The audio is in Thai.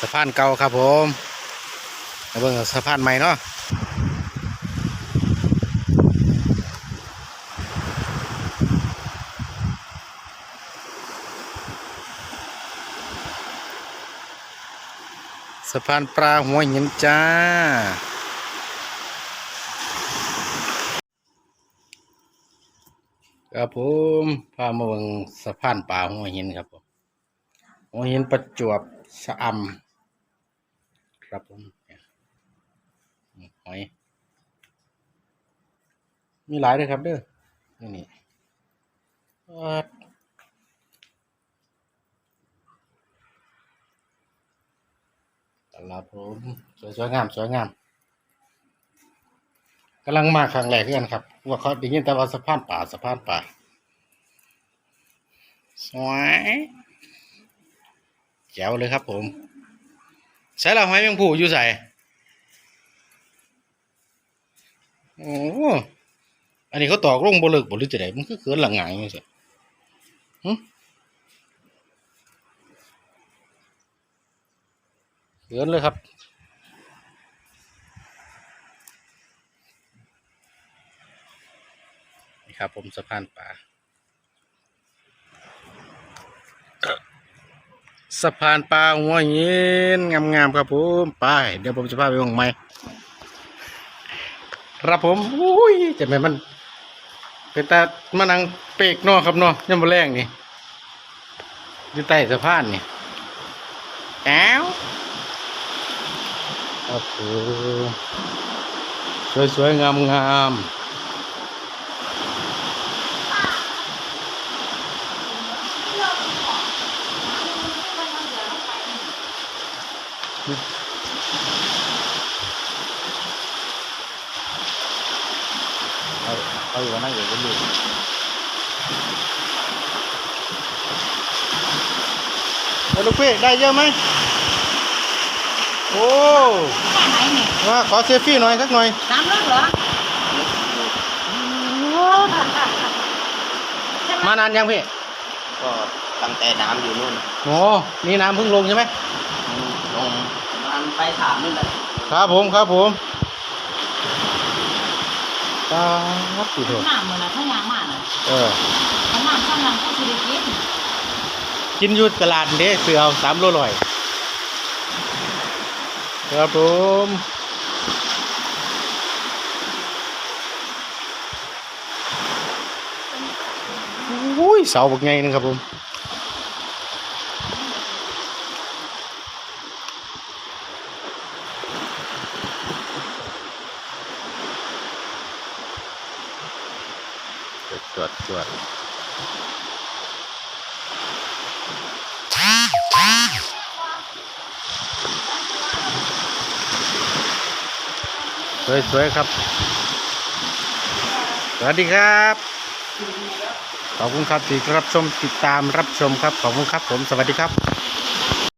สะพานเก่าครับผมมาเบิ่งสะพานใหม่เนาะสะพานปลาหัวหินจ้า ครับผมพามาเบิ่งสะพานปลาหัวหินครับผมหัวหินประจวบชะอำ ครับผมเนี่ยหอย มีหลายเลยครับเด้อนี่นี่วัดครับผมสวยสวยงามสวยงามกำลังมาครั้งแรกเพื่อนครับ ว่าเขาได้ยินแต่ว่าสะพานป่าสะพานป่าสวยแจ๋วเลยครับผม ใช้เราหอยแมงผู้อยู่ใส่โอ้อันนี้เขาตอกลงบลึกบหรือจะไดมันคือเขินหลังไงไม่ใช่หึเขินเลยครับนี่ครับผมสะพานป่า สะพานปลาหัวหินงามๆครับผมไปเดี๋ยวผมจะพาไปวงใหม่ครับผมอุ้ยจะแม่นมัน เป็นตามานังเปกนอครับนาะยังบ่แรงนี่อยู่ใต้สะพานนี่แอ้วครับผมสวยๆงามๆ เอาเอาอยู่วันนั้นอยู่กันอยู่แล้วลูกพี่ได้เยอะไหมโอ้ไหนนี่มาขอเซลฟี่หน่อยสักหน่อยน้ำลึกเหรอ มานานยังพี่ ก็ตั้งแต่น้ำอยู่นู่น โอ้นี่น้ำเพิ่งลงใช่ไหมลงมัน ไปถามนู่นแหละครับผมครับผมครับสิเถอะน้ำเหมือนนะข้างยางมากนะเออข้างน้ำข้างน้ำก็สิได้กินกินอยูตลาดเด้เสือเอาสามโลลอยครับผมอุ้ยเสาบักไงนึงครับผม วดจวดสวยๆครับ สวัสดีครับ ขอบคุณครับที่รับชมติดตามรับชมครับ ขอบคุณครับผม สวัสดีครับ